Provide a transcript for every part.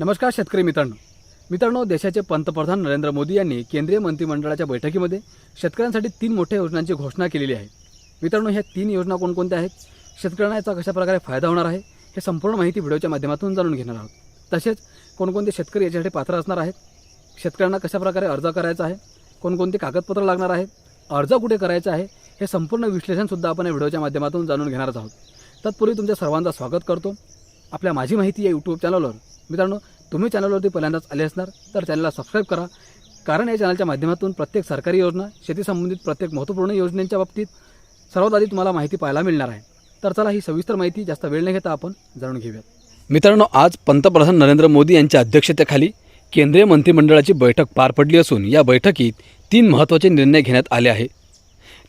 नमस्कार शेतकरी मित्रांनो. मित्रांनो देशाचे पंतप्रधान नरेंद्र मोदी यांनी केंद्रीय मंत्रिमंडळाच्या बैठकीमध्ये शेतकऱ्यांसाठी तीन मोठ्या योजनांची घोषणा केलेली आहे. मित्रांनो ह्या तीन योजना कोणकोणत्या आहेत? शेतकऱ्यांना याचा कशाप्रकारे फायदा होणार आहे? हे संपूर्ण माहिती व्हिडिओच्या माध्यमातून जाणून घेणार आहोत. तसेच कोणकोणते शेतकरी याच्यासाठी पात्र असणार आहेत? शेतकऱ्यांना कशाप्रकारे अर्ज करायचा आहे? कोणकोणते कागदपत्र लागणार आहेत? अर्ज कुठे करायचा आहे? हे संपूर्ण विश्लेषणसुद्धा आपण या व्हिडिओच्या माध्यमातून जाणून घेणारच आहोत. तत्पूर्वी तुमच्या सर्वांचा स्वागत करतो. आपल्या माझी माहिती या यूट्यूब चॅनलवर मित्रांनो तुम्ही चॅनलवरती पहिल्यांदाच आले असणार तर चॅनलला सबस्क्राईब करा. कारण या चॅनलच्या माध्यमातून प्रत्येक सरकारी योजना शेती संबंधित प्रत्येक महत्त्वपूर्ण योजनेच्या बाबतीत सर्वात आधी तुम्हाला माहिती पाहायला मिळणार आहे. तर चला ही सविस्तर माहिती जास्त वेळ न घेता आपण जाणून घेऊयात. मित्रांनो आज पंतप्रधान नरेंद्र मोदी यांच्या अध्यक्षतेखाली केंद्रीय मंत्रिमंडळाची बैठक पार पडली असून या बैठकीत तीन महत्त्वाचे निर्णय घेण्यात आले आहे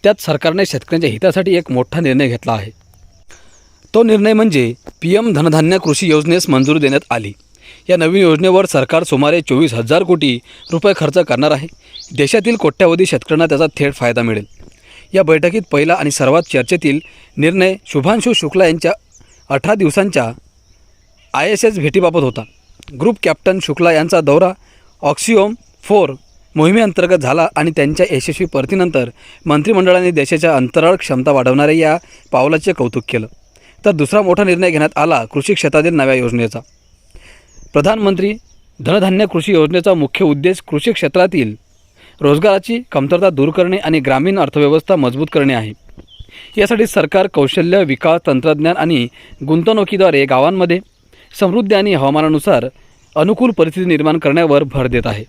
त्यात सरकारने शेतकऱ्यांच्या हितासाठी एक मोठा निर्णय घेतला आहे. तो निर्णय म्हणजे पी एम धनधान्य कृषी योजनेस मंजुरी देण्यात आली. या नवीन योजनेवर सरकार सुमारे चोवीस हजार कोटी रुपये खर्च करणार आहे. देशातील कोट्यावधी शेतकऱ्यांना त्याचा थेट फायदा मिळेल. या बैठकीत पहिला आणि सर्वात चर्चेतील निर्णय शुभांशु शुक्ला यांच्या अठरा दिवसांच्या आय एस एस भेटीबाबत होता. ग्रुप कॅप्टन शुक्ला यांचा दौरा ऑक्सिओम फोर मोहिमेअंतर्गत झाला आणि त्यांच्या यशस्वी परतीनंतर मंत्रिमंडळाने देशाच्या अंतराळ क्षमता वाढवणाऱ्या या पावलाचे कौतुक केलं. तर दुसरा मोठा निर्णय घेण्यात आला कृषी क्षेत्रातील नव्या योजनेचा. प्रधानमंत्री धनधान्य कृषी योजनेचा मुख्य उद्देश कृषी क्षेत्रातील रोजगाराची कमतरता दूर करणे आणि ग्रामीण अर्थव्यवस्था मजबूत करणे आहे. यासाठी सरकार कौशल्य विकास तंत्रज्ञान आणि गुंतवणुकीद्वारे गावांमध्ये समृद्धी आणि हवामानानुसार अनुकूल परिस्थिती निर्माण करण्यावर भर देत आहे.